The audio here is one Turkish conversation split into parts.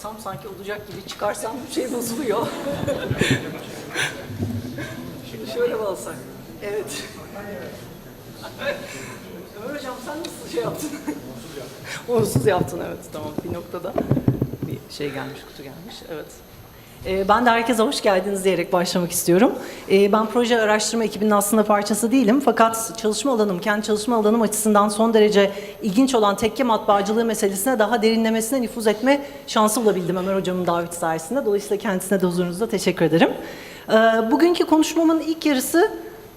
çıkmasam sanki olacak gibi çıkarsam bir şey bozuluyor. Şimdi şöyle alsak? Evet. Ömer hocam sen nasıl şey yaptın? Onsuz yaptın evet tamam bir noktada bir şey gelmiş kutu gelmiş evet. Ee, Ben de herkese hoş geldiniz diyerek başlamak istiyorum. Ee, Ben proje araştırma ekibinin aslında parçası değilim. Fakat çalışma alanım, kendi çalışma alanım açısından son derece ilginç olan tekke matbaacılığı meselesine daha derinlemesine nüfuz etme şansı bulabildim Ömer Hocam'ın daveti sayesinde. Dolayısıyla kendisine de huzurunuzda teşekkür ederim. Ee, Bugünkü konuşmamın ilk yarısı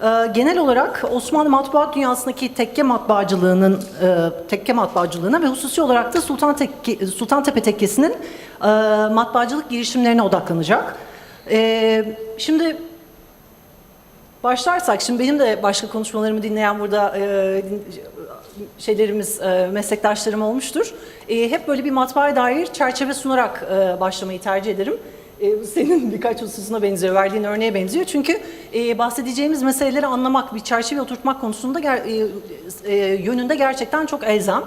ee, Genel olarak Osmanlı matbuat dünyasındaki tekke matbaacılığının e, tekke matbaacılığına ve hususi olarak da Sultan Tekke, Sultantepe Tekkesi'nin e, matbaacılık girişimlerine odaklanacak. E, Şimdi başlarsak, şimdi benim de başka konuşmalarımı dinleyen burada e, şeylerimiz, e, meslektaşlarım olmuştur. E, hep böyle bir matbaaya dair çerçeve sunarak e, başlamayı tercih ederim. Senin birkaç hususuna benziyor, verdiğin örneğe benziyor. Çünkü e, bahsedeceğimiz meseleleri anlamak, bir çerçeve oturtmak konusunda ger- e, e, yönünde gerçekten çok elzem.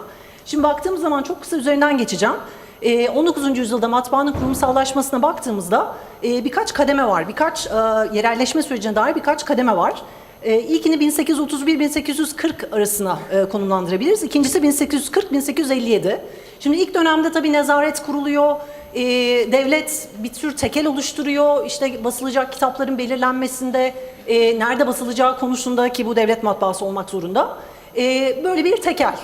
Şimdi baktığımız zaman çok kısa üzerinden geçeceğim. E, 19. yüzyılda matbaanın kurumsallaşmasına baktığımızda e, birkaç kademe var, birkaç e, yerelleşme sürecine dair birkaç kademe var. E, ilkini 1831-1840 arasına e, konumlandırabiliriz. İkincisi 1840-1857. Şimdi ilk dönemde tabii nezaret kuruluyor, devlet bir tür tekel oluşturuyor. İşte basılacak kitapların belirlenmesinde, nerede basılacağı konusunda ki bu devlet matbaası olmak zorunda. Böyle bir tekel,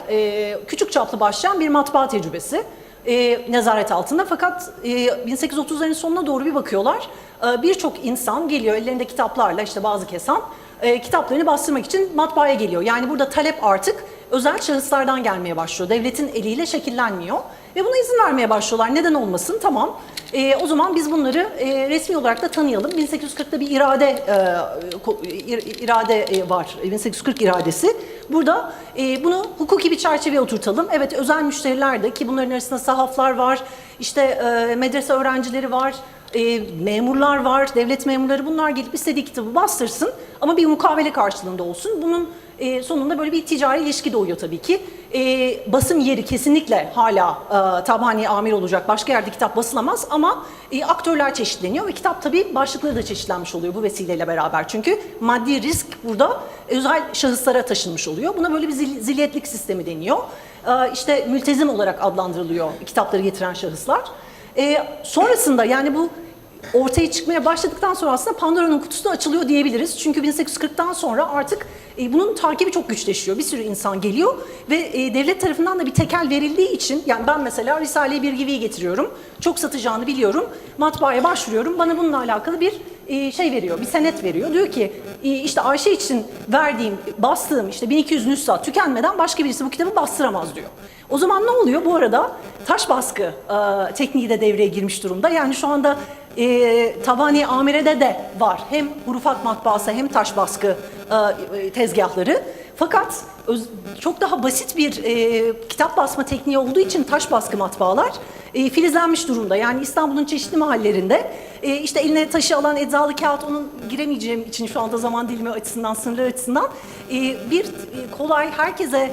küçük çaplı başlayan bir matbaa tecrübesi e, nezaret altında. Fakat e, 1830'ların sonuna doğru bir bakıyorlar. E, Birçok insan geliyor ellerinde kitaplarla işte bazı kesan e, kitaplarını bastırmak için matbaaya geliyor. Yani burada talep artık özel şahıslardan gelmeye başlıyor. Devletin eliyle şekillenmiyor. Ve buna izin vermeye başlıyorlar. Neden olmasın? Tamam. E, o zaman biz bunları e, resmi olarak da tanıyalım. 1840'da bir irade e, irade e, var. 1840 iradesi. Burada e, bunu hukuki bir çerçeveye oturtalım. Evet özel müşteriler de ki bunların arasında sahaflar var, işte e, medrese öğrencileri var, e, memurlar var, devlet memurları bunlar gelip istediği kitabı bastırsın ama bir mukavele karşılığında olsun. Bunun e, sonunda böyle bir ticari ilişki doğuyor tabii ki. E, basım yeri kesinlikle hala e, tabhani amir olacak. Başka yerde kitap basılamaz ama e, aktörler çeşitleniyor ve kitap tabii başlıkları da çeşitlenmiş oluyor bu vesileyle beraber. Çünkü maddi risk burada özel şahıslara taşınmış oluyor. Buna böyle bir zil- zilyetlik sistemi deniyor. E, işte mültezim olarak adlandırılıyor kitapları getiren şahıslar. E, sonrasında yani bu ortaya çıkmaya başladıktan sonra aslında Pandora'nın kutusu açılıyor diyebiliriz. Çünkü 1840'tan sonra artık e, bunun takibi çok güçleşiyor. Bir sürü insan geliyor ve e, devlet tarafından da bir tekel verildiği için yani ben mesela Risale-i Birgivi'yi getiriyorum. Çok satacağını biliyorum. Matbaaya başvuruyorum. Bana bununla alakalı bir e, şey veriyor, bir senet veriyor. Diyor ki e, işte Ayşe için verdiğim, bastığım işte 1200 nüsha tükenmeden başka birisi bu kitabı bastıramaz diyor. O zaman ne oluyor? Bu arada taş baskı e, tekniği de devreye girmiş durumda. Yani şu anda e, tabani amirede de var. Hem hurufat matbaası hem taş baskı e, e, tezgahları. Fakat öz- çok daha basit bir e, kitap basma tekniği olduğu için taş baskı matbaalar e, filizlenmiş durumda. Yani İstanbul'un çeşitli mahallelerinde e, işte eline taşı alan eczalı kağıt onun giremeyeceğim için şu anda zaman dilimi açısından, sınırlar açısından e, bir e, kolay herkese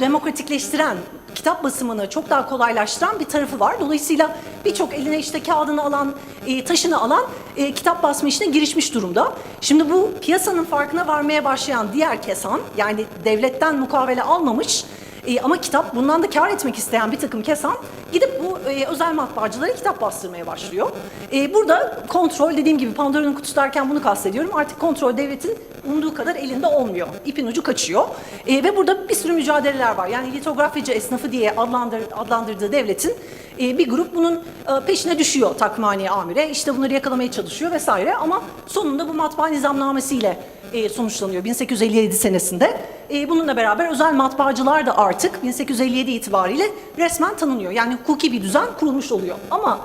demokratikleştiren kitap basımını çok daha kolaylaştıran bir tarafı var. Dolayısıyla birçok eline işte kağıdını alan, e, taşını alan e, kitap basma işine girişmiş durumda. Şimdi bu piyasanın farkına varmaya başlayan diğer kesan, yani devletten mukavele almamış e, ama kitap bundan da kar etmek isteyen bir takım kesan gidip bu özel matbaacılara kitap bastırmaya başlıyor. Burada kontrol dediğim gibi Pandora'nın kutusu derken bunu kastediyorum. Artık kontrol devletin umduğu kadar elinde olmuyor. İpin ucu kaçıyor. E, ve burada bir sürü mücadeleler var. Yani litografyacı esnafı diye adlandır, adlandırdığı devletin e, bir grup bunun e, peşine düşüyor takmani amire. İşte bunları yakalamaya çalışıyor vesaire ama sonunda bu matbaa nizamnamesiyle e, sonuçlanıyor 1857 senesinde. E, bununla beraber özel matbaacılar da artık 1857 itibariyle resmen tanınıyor. Yani hukuki bir düzen kurulmuş oluyor. Ama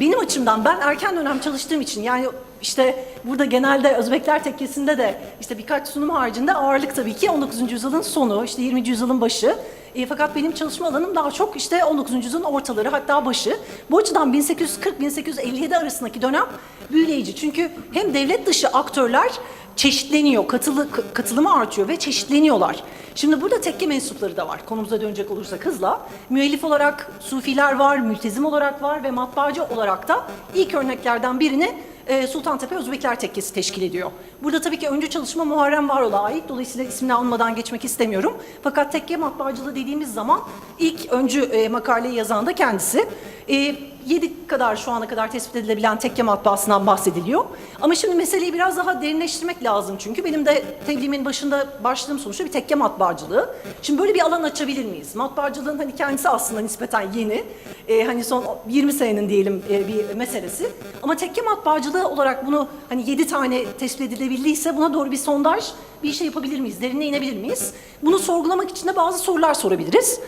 benim açımdan ben erken dönem çalıştığım için yani işte burada genelde Özbekler Tekkesi'nde de işte birkaç sunum haricinde ağırlık tabii ki 19. yüzyılın sonu, işte 20. yüzyılın başı. E, fakat benim çalışma alanım daha çok işte 19. yüzyılın ortaları hatta başı. Bu açıdan 1840-1857 arasındaki dönem büyüleyici. Çünkü hem devlet dışı aktörler çeşitleniyor, katılı, katılımı artıyor ve çeşitleniyorlar. Şimdi burada tekke mensupları da var. Konumuza dönecek olursak hızla. Müellif olarak sufiler var, mültezim olarak var ve matbaacı olarak da ilk örneklerden birini e, Sultantepe Özbekler Tekkesi teşkil ediyor. Burada tabii ki öncü çalışma Muharrem Varol'a ait. Dolayısıyla ismini almadan geçmek istemiyorum. Fakat tekke matbaacılığı dediğimiz zaman ilk öncü e, makaleyi yazan da kendisi. E, 7 kadar şu ana kadar tespit edilebilen tekke matbaasından bahsediliyor. Ama şimdi meseleyi biraz daha derinleştirmek lazım çünkü benim de tebliğimin başında başladığım sonuçta bir tekke matbaacılığı. Şimdi böyle bir alan açabilir miyiz? Matbaacılığın hani kendisi aslında nispeten yeni. Ee, hani son 20 senenin diyelim e, bir meselesi. Ama tekke matbaacılığı olarak bunu hani 7 tane tespit edilebildiyse buna doğru bir sondaj bir şey yapabilir miyiz? Derine inebilir miyiz? Bunu sorgulamak için de bazı sorular sorabiliriz.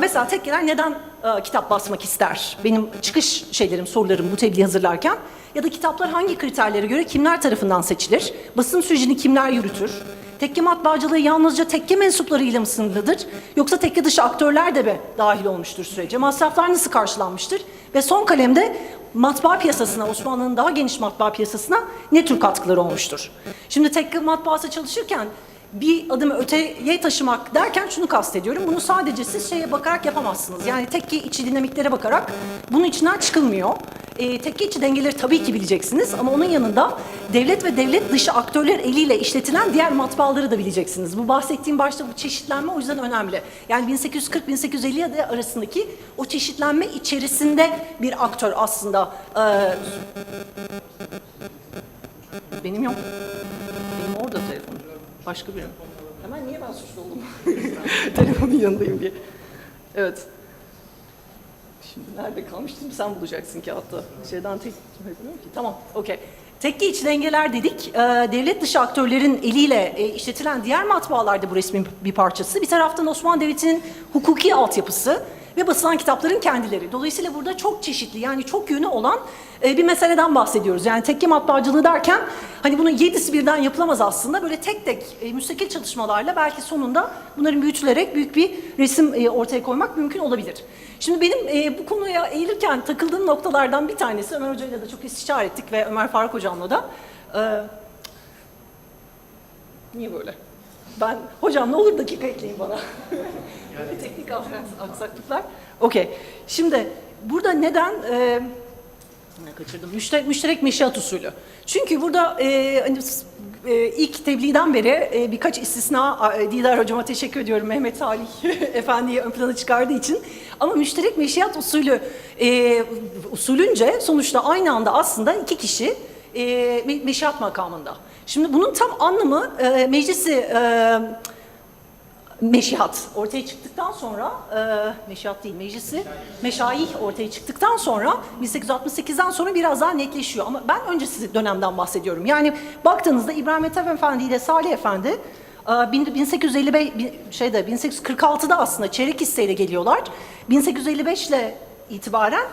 Mesela tekkeler neden e, kitap basmak ister? Benim çıkış şeylerim, sorularım bu tebliği hazırlarken. Ya da kitaplar hangi kriterlere göre kimler tarafından seçilir? Basın sürecini kimler yürütür? Tekke matbaacılığı yalnızca tekke mensuplarıyla mı sınırlıdır? Yoksa tekke dışı aktörler de mi dahil olmuştur sürece? Masraflar nasıl karşılanmıştır? Ve son kalemde matbaa piyasasına, Osmanlı'nın daha geniş matbaa piyasasına ne tür katkıları olmuştur? Şimdi tekke matbaası çalışırken bir adım öteye taşımak derken şunu kastediyorum. Bunu sadece siz şeye bakarak yapamazsınız. Yani tekke içi dinamiklere bakarak bunun içinden çıkılmıyor. E, tekke içi dengeleri tabii ki bileceksiniz ama onun yanında devlet ve devlet dışı aktörler eliyle işletilen diğer matbaaları da bileceksiniz. Bu bahsettiğim başta bu çeşitlenme o yüzden önemli. Yani 1840-1850 arasındaki o çeşitlenme içerisinde bir aktör aslında e, benim yok. Benim orada telefon. Başka biri. Hemen niye ben suçlu oldum? Telefonun yanındayım diye. Evet. Şimdi nerede kalmıştım sen bulacaksın ki hatta. Şeyden tek bilmiyorum ki. Tamam, okey. Tekke iç dengeler dedik. Ee, devlet dışı aktörlerin eliyle e, işletilen diğer matbaalar da bu resmin bir parçası. Bir taraftan Osmanlı Devleti'nin hukuki altyapısı ve basılan kitapların kendileri. Dolayısıyla burada çok çeşitli yani çok yönü olan e, bir meseleden bahsediyoruz. Yani tekke matbaacılığı derken hani bunun yedisi birden yapılamaz aslında. Böyle tek tek e, müstakil çalışmalarla belki sonunda bunların büyütülerek büyük bir resim e, ortaya koymak mümkün olabilir. Şimdi benim e, bu konuya eğilirken takıldığım noktalardan bir tanesi Ömer Hoca ile de çok istişare ettik ve Ömer Faruk Hocam'la da. Niye böyle? Ben, hocam ne olur dakika ekleyin bana. Teknik aks- aksaklıklar. Okey. Şimdi burada neden e, kaçırdım? Müşterek, müşterek meşiat usulü. Çünkü burada e, hani, e, ilk tebliğden beri e, birkaç istisna e, Didar hocama teşekkür ediyorum Mehmet Salih Efendi'yi ön plana çıkardığı için. Ama müşterek meşiat usulü e, usulünce sonuçta aynı anda aslında iki kişi e, me- meşiat makamında. Şimdi bunun tam anlamı e, meclisi e, meşihat ortaya çıktıktan sonra, e, meşihat değil meclisi, meşayih ortaya çıktıktan sonra 1868'den sonra biraz daha netleşiyor. Ama ben öncesi dönemden bahsediyorum. Yani baktığınızda İbrahim Ethem Efendi ile Salih Efendi e, bin- 1855 bin- şeyde 1846'da aslında çeyrek hisseyle geliyorlar. 1855 ile itibaren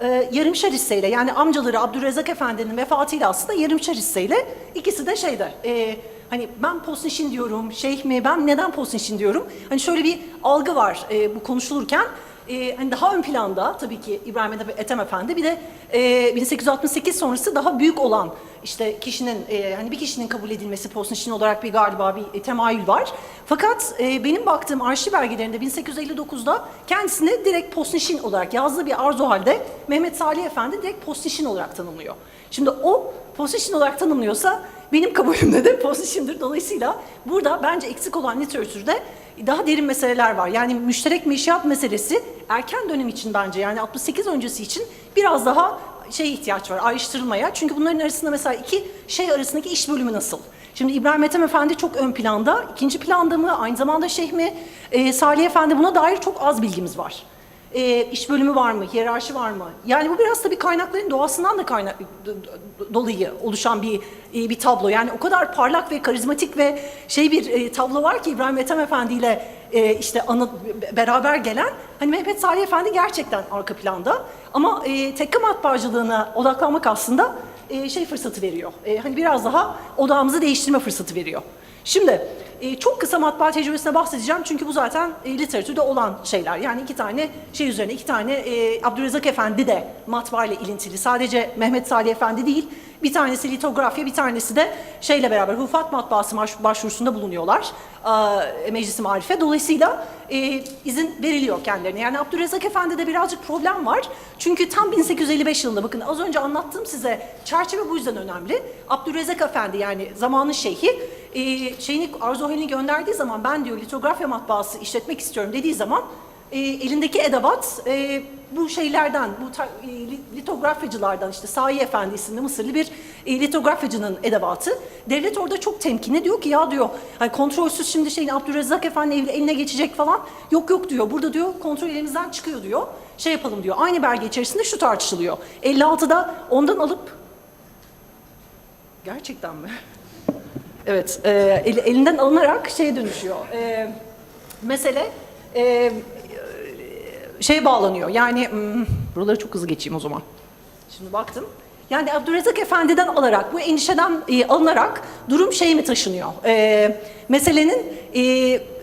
e, yarımşar hisseyle yani amcaları Abdülrezzak Efendi'nin vefatıyla aslında yarımşar hisseyle ikisi de şeyde e, hani ben Posnişin diyorum, şeyh mi ben neden Posnişin diyorum. Hani şöyle bir algı var e, bu konuşulurken. E, hani daha ön planda tabii ki İbrahim Ethem Efendi bir de e, 1868 sonrası daha büyük olan işte kişinin e, hani bir kişinin kabul edilmesi Posnişin olarak bir galiba bir e, temayül var. Fakat e, benim baktığım arşiv belgelerinde 1859'da kendisini direkt Posnişin olarak yazdığı bir arzu halde Mehmet Salih Efendi direkt Posnişin olarak tanımlıyor. Şimdi o Posnişin olarak tanımlıyorsa benim kabulümde de Posnişin'dir. Dolayısıyla burada bence eksik olan literatürde daha derin meseleler var. Yani müşterek meşiat meselesi erken dönem için bence yani 68 öncesi için biraz daha şey ihtiyaç var ayrıştırılmaya. Çünkü bunların arasında mesela iki şey arasındaki iş bölümü nasıl? Şimdi İbrahim Ethem Efendi çok ön planda, ikinci planda mı, aynı zamanda şeyh mi? Ee, Salih Efendi buna dair çok az bilgimiz var. Ee, iş bölümü var mı, hiyerarşi var mı? Yani bu biraz tabii kaynakların doğasından da kaynak do- do- dolayı oluşan bir e, bir tablo. Yani o kadar parlak ve karizmatik ve şey bir e, tablo var ki İbrahim Ethem Efendi ile e, işte anı, be- beraber gelen hani Mehmet Salih Efendi gerçekten arka planda ama e, tekke matbaacılığına odaklanmak aslında e, şey fırsatı veriyor. E, hani biraz daha odağımızı değiştirme fırsatı veriyor. Şimdi e, çok kısa matbaa tecrübesine bahsedeceğim çünkü bu zaten e, literatürde olan şeyler. Yani iki tane şey üzerine, iki tane e, Abdülrezzak Efendi de matbaa ile ilintili. Sadece Mehmet Salih Efendi değil, Bir tanesi litografya, bir tanesi de şeyle beraber Hufat Matbaası baş- başvurusunda bulunuyorlar e, Meclis-i Marif'e. Dolayısıyla e, izin veriliyor kendilerine. Yani Abdülrezzak Efendi'de birazcık problem var. Çünkü tam 1855 yılında bakın az önce anlattığım size çerçeve bu yüzden önemli. Abdülrezzak Efendi yani zamanın şeyhi e, şeyini Arzu gönderdiği zaman ben diyor litografya matbaası işletmek istiyorum dediği zaman e, elindeki edevat e, bu şeylerden, bu e, li- litografyacılardan işte Sahi Efendi isimli Mısırlı bir e, litografyacının edevatı. Devlet orada çok temkinli diyor ki ya diyor hani kontrolsüz şimdi şeyin Abdülrezzak Efendi eline- geçecek falan. Yok yok diyor burada diyor kontrol elimizden çıkıyor diyor. Şey yapalım diyor aynı belge içerisinde şu tartışılıyor. 56'da ondan alıp gerçekten mi? Evet, e, el- elinden alınarak şeye dönüşüyor. E, mesele e, şeye bağlanıyor. Yani hmm, buraları çok hızlı geçeyim o zaman. Şimdi baktım. Yani Abdülrezzak Efendi'den alarak, bu endişeden e, alınarak durum şeye mi taşınıyor? E, meselenin e,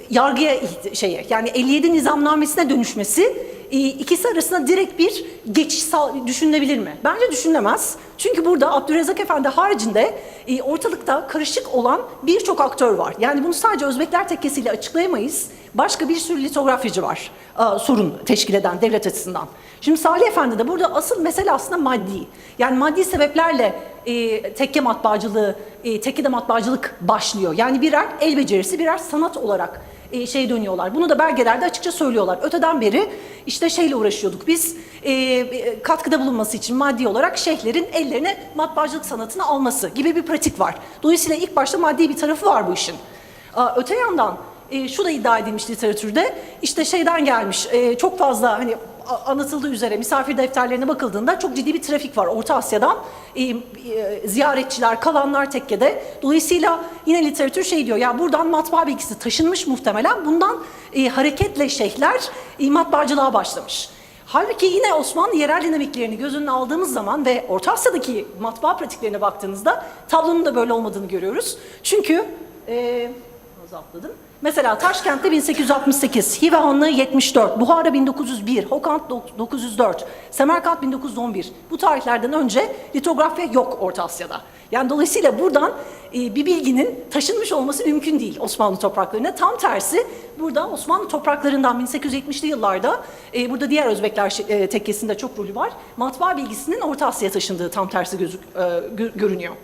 yargıya şeye, yani 57 nizamnamesine dönüşmesi ikisi arasında direkt bir geçiş düşünülebilir mi? Bence düşünülemez. Çünkü burada Abdülrezzak Efendi haricinde e, ortalıkta karışık olan birçok aktör var. Yani bunu sadece Özbekler tekkesiyle açıklayamayız. Başka bir sürü litografyacı var e, sorun teşkil eden devlet açısından. Şimdi Salih Efendi de burada asıl mesele aslında maddi. Yani maddi sebeplerle e, tekke matbaacılığı, e, tekkede matbaacılık başlıyor. Yani birer el becerisi, birer sanat olarak e, şey dönüyorlar. Bunu da belgelerde açıkça söylüyorlar. Öteden beri işte şeyle uğraşıyorduk. Biz e, e, katkıda bulunması için maddi olarak şeyhlerin ellerine matbaacılık sanatını alması gibi bir pratik var. Dolayısıyla ilk başta maddi bir tarafı var bu işin. Aa, Öte yandan e, şu da iddia edilmiş literatürde işte şeyden gelmiş e, çok fazla hani anlatıldığı üzere misafir defterlerine bakıldığında çok ciddi bir trafik var Orta Asya'dan E, e, ziyaretçiler kalanlar tekkede dolayısıyla yine literatür şey diyor ya buradan matbaa bilgisi taşınmış muhtemelen bundan e, hareketle şeyhler e, matbaacılığa başlamış. Halbuki yine Osmanlı yerel dinamiklerini göz önüne aldığımız zaman ve Orta Asya'daki matbaa pratiklerine baktığınızda tablonun da böyle olmadığını görüyoruz. Çünkü e, azaltladım. Mesela Taşkent'te 1868, Hive Hanlığı 74, Buhara 1901, Hokant 904, Semerkant 1911. Bu tarihlerden önce litografya yok Orta Asya'da. Yani dolayısıyla buradan e, bir bilginin taşınmış olması mümkün değil Osmanlı topraklarına. Tam tersi burada Osmanlı topraklarından 1870'li yıllarda e, burada diğer Özbekler e, tekkesinde çok rolü var. Matbaa bilgisinin Orta Asya'ya taşındığı tam tersi gözük, gö- görünüyor.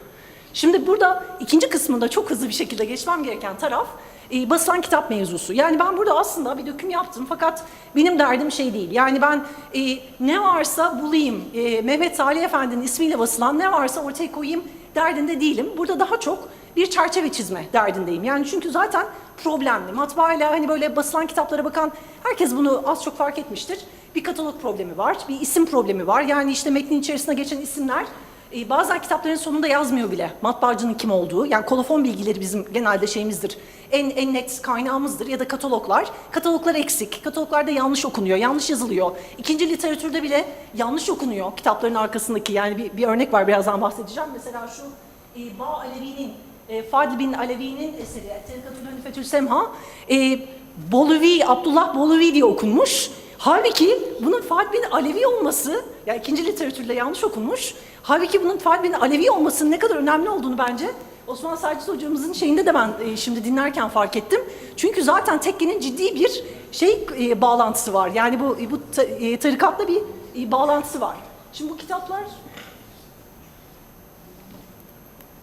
Şimdi burada ikinci kısmında çok hızlı bir şekilde geçmem gereken taraf e, basılan kitap mevzusu. Yani ben burada aslında bir döküm yaptım fakat benim derdim şey değil. Yani ben e, ne varsa bulayım, e, Mehmet Salih Efendi'nin ismiyle basılan ne varsa ortaya koyayım derdinde değilim. Burada daha çok bir çerçeve çizme derdindeyim. Yani çünkü zaten problemli. Matbaayla hani böyle basılan kitaplara bakan herkes bunu az çok fark etmiştir. Bir katalog problemi var, bir isim problemi var. Yani işte metnin içerisine geçen isimler e, bazen kitapların sonunda yazmıyor bile matbaacının kim olduğu. Yani kolofon bilgileri bizim genelde şeyimizdir. En, en net kaynağımızdır ya da kataloglar. Kataloglar eksik. Kataloglarda yanlış okunuyor, yanlış yazılıyor. İkinci literatürde bile yanlış okunuyor kitapların arkasındaki. Yani bir, bir örnek var birazdan bahsedeceğim. Mesela şu e, Ba Alevi'nin, e, Fadl bin Alevi'nin eseri Terikatül Hanifetül Semha. E, Boluvi, Abdullah Boluvi diye okunmuş. Halbuki bunun Fahd bin Alevi olması, yani ikinci literatürde yanlış okunmuş. Halbuki bunun Fahd bin Alevi olmasının ne kadar önemli olduğunu bence Osman Sacit hocamızın şeyinde de ben e, şimdi dinlerken fark ettim. Çünkü zaten tekkenin ciddi bir şey e, bağlantısı var. Yani bu bu ta- e, tarikatla bir e, bağlantısı var. Şimdi bu kitaplar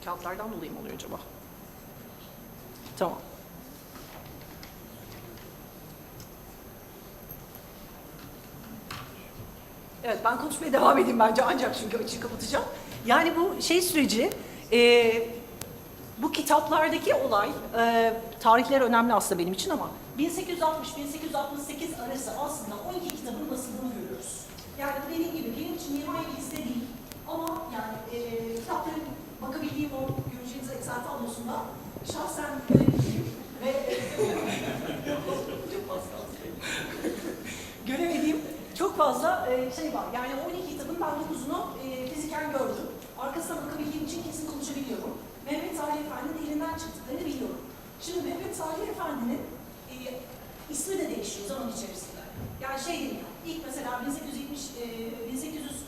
kağıtlardan dolayı mı oluyor acaba? Tamam. Evet ben konuşmaya devam edeyim bence ancak çünkü açığı kapatacağım. Yani bu şey süreci, e, bu kitaplardaki olay, e, tarihler önemli aslında benim için ama 1860-1868 arası aslında 12 kitabın basıldığını görüyoruz. Yani dediğim gibi benim için mimari bir değil ama yani e, kitapların bakabildiğim o göreceğiniz Excel tablosunda şahsen görebildiğim ve çok fazla göremediğim çok fazla e, şey var. Yani 12 kitabın ben 9'unu e, fiziken gördüm. Arkasına bakabildiğim için kesin konuşabiliyorum. Mehmet Salih Efendi'nin elinden çıktıklarını biliyorum. Şimdi Mehmet Salih Efendi'nin e, ismi de değişiyor zaman içerisinde. Yani şey değil, ilk mesela 1870, e, 1800,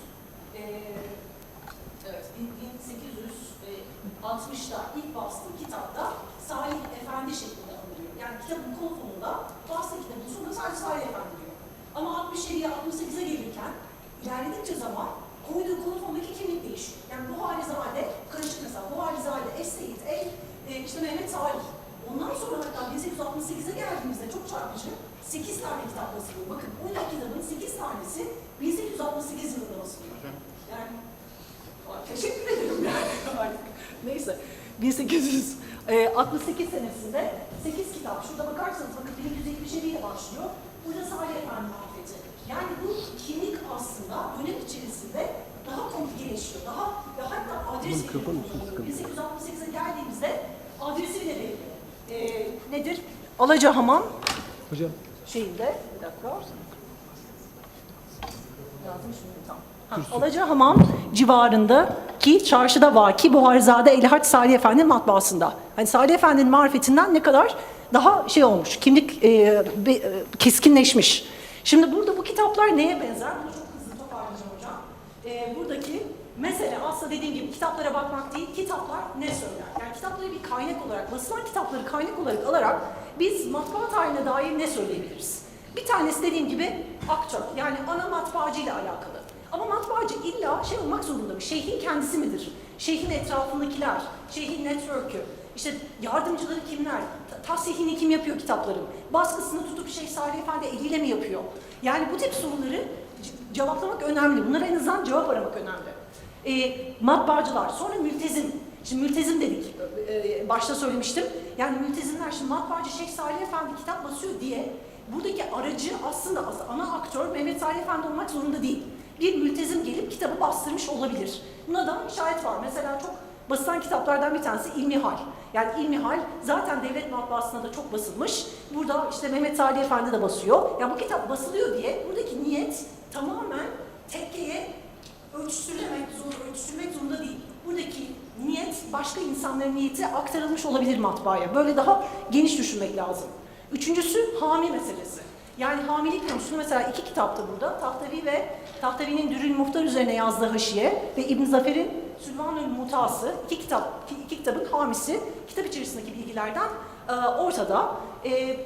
e, evet, 1860'da ilk bastığı kitapta Salih Efendi şeklinde anılıyor. Yani kitabın konu sonunda bastığı kitabın sonunda sadece Salih Efendi. Ama 67'ye 68'e gelirken ilerledikçe zaman koyduğu konu sonundaki kimlik değişiyor. Yani bu halizade, karışık mesela bu halizade, Es-Seyit, El, e, işte Mehmet Salih. Ondan sonra hatta 1868'e geldiğimizde çok çarpıcı 8 tane kitap basılıyor. Bakın 12 kitabın 8 tanesi 1868 yılında basılıyor. Yani teşekkür ederim yani artık. Neyse 1868 senesinde 8 kitap. Şurada bakarsanız bakın 1177 ile başlıyor. Burada Salih Efendi muhabbeti. Yani bu kimlik aslında dönem içerisinde daha komplikeleşiyor. Daha ve hatta adres bile kullanılıyor. 1868'e geldiğimizde adresi bile belli. Ee, nedir? Alacahamam Hocam şeyinde bir dakika. Yazdım şimdi tam. Ha, Alacahamam civarında ki çarşıda vaki Buharizade Elihaç Salih Efendi'nin matbaasında. Hani Salih Efendi'nin marifetinden ne kadar daha şey olmuş, kimlik e, be- keskinleşmiş. Şimdi burada bu kitaplar neye benzer? Bunu çok hızlı toparlayacağım hocam. E, buradaki mesele aslında dediğim gibi kitaplara bakmak değil, kitaplar ne söyler? Yani kitapları bir kaynak olarak, basılan kitapları kaynak olarak alarak biz matbaa tarihine dair ne söyleyebiliriz? Bir tanesi dediğim gibi aktör, yani ana matbaacı ile alakalı. Ama matbaacı illa şey olmak zorunda mı? Şeyhin kendisi midir? Şeyhin etrafındakiler, şeyhin network'ü, işte yardımcıları kimler? Ta- Tahsihini kim yapıyor kitapların? Baskısını tutup Şeyh Salih Efendi eliyle mi yapıyor? Yani bu tip soruları cevaplamak önemli. Bunlara en azından cevap aramak önemli. E, matbaacılar, sonra mültezim. Şimdi mültezim dedik, e, başta söylemiştim. Yani mültezimler, şimdi matbaacı Şeyh Salih Efendi kitap basıyor diye buradaki aracı aslında as- ana aktör Mehmet Salih Efendi olmak zorunda değil. Bir mültezim gelip kitabı bastırmış olabilir. Buna da şahit var. Mesela çok basılan kitaplardan bir tanesi İlmihal. Yani İlmihal zaten devlet matbaasında da çok basılmış. Burada işte Mehmet Salih Efendi de basıyor. Ya bu kitap basılıyor diye buradaki niyet tamamen tekkeye ölçtürmek zorunda, ölçtürmek zorunda değil. Buradaki niyet başka insanların niyeti aktarılmış olabilir matbaaya. Böyle daha geniş düşünmek lazım. Üçüncüsü hami meselesi. Yani hamilik konusunu mesela iki kitapta burada. Tahtavi ve Tahtavi'nin Dürül Muhtar üzerine yazdığı haşiye ve İbn Zafer'in Sülvanül Mutası iki kitap, iki kitabın hamisi kitap içerisindeki bilgilerden e, ortada. E,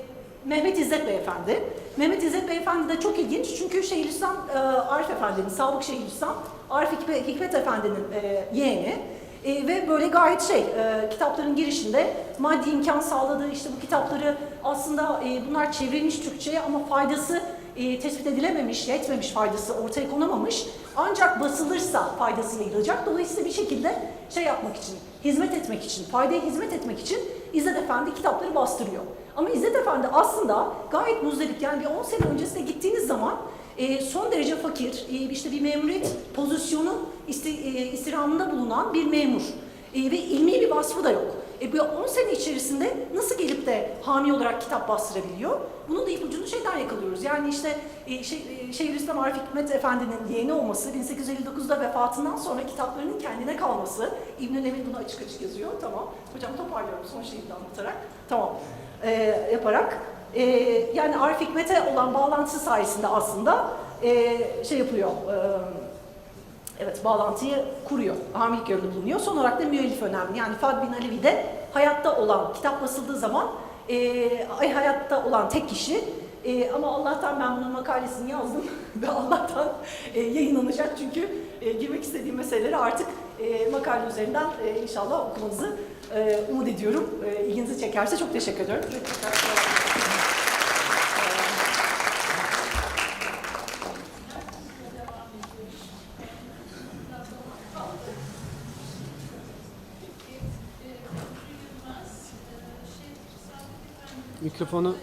Mehmet İzzet Beyefendi. Mehmet İzzet Beyefendi de çok ilginç çünkü Şeyhülislam e, Arif Efendi'nin, Sabık Şeyhülislam Arif Hikmet Efendi'nin e, yeğeni. E, ve böyle gayet şey, e, kitapların girişinde maddi imkan sağladığı işte bu kitapları aslında e, bunlar çevrilmiş Türkçe'ye ama faydası e, tespit edilememiş, yetmemiş faydası ortaya konamamış. Ancak basılırsa faydası yayılacak. Dolayısıyla bir şekilde şey yapmak için, hizmet etmek için, faydaya hizmet etmek için İzzet Efendi kitapları bastırıyor. Ama İzzet Efendi aslında gayet muzdarip yani bir 10 sene öncesine gittiğiniz zaman e, son derece fakir, e, işte bir memuriyet pozisyonu isti, e, istirhamında bulunan bir memur. E, ve ilmi bir vasfı da yok. E, bu 10 sene içerisinde nasıl gelip de hami olarak kitap bastırabiliyor? Bunun da ipucunu şeyden yakalıyoruz. Yani işte e, şey, e, Şeyhülislam Arif Hikmet Efendi'nin yeğeni olması, 1859'da vefatından sonra kitaplarının kendine kalması. İbn-i Nevi bunu açık açık yazıyor. Tamam. Hocam toparlıyorum son şeyi anlatarak. Tamam. E, yaparak. E, yani Arif Hikmet'e olan bağlantısı sayesinde aslında e, şey yapıyor. E, Evet, bağlantıyı kuruyor. Hamilik görevli bulunuyor. Son olarak da müellif önemli. Yani Fad bin Alevi de hayatta olan, kitap basıldığı zaman e, ay hayatta olan tek kişi. E, ama Allah'tan ben bunun makalesini yazdım ve Allah'tan e, yayınlanacak çünkü e, girmek istediğim meseleleri artık e, makale üzerinden e, inşallah okumanızı e, umut ediyorum. E, ilginizi çekerse çok teşekkür ediyorum. Çok teşekkür ederim. Mikrofonu